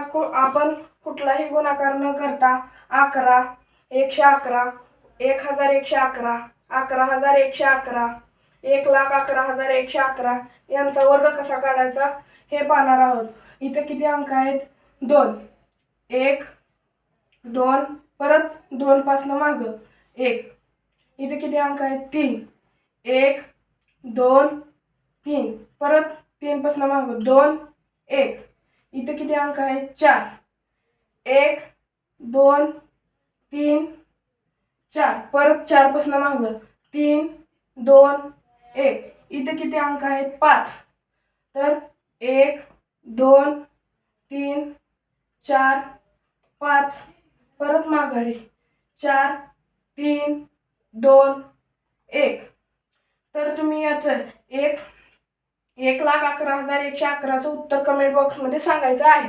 आज आपण कुठलाही गुणाकार न करता अकरा एकशे अकरा एक हजार एकशे अकरा अकरा हजार एकशे अकरा एक लाख अकरा हजार एकशे अकरा यांचा वर्ग कसा काढायचा हे पाहणार आहोत. इथं किती अंक आहेत? दोन. एक दोन परत दोन पासनं मागं. एक. इथे किती अंक आहेत? तीन. एक दोन तीन. परत तीनपासनं मागं. दोन एक. इथं किती अंक आहेत चार. एक दोन तीन चार. परत चारपासनं मागं. तीन दोन एक. इथं किती अंक आहेत? पाच. तर एक दोन तीन चार पाच. परत माघारी. चार तीन दोन एक. तर तुम्ही याचं एक एक लाख अकरा हजार एकशे अकराचं उत्तर कमेंट बॉक्समध्ये सांगायचं आहे.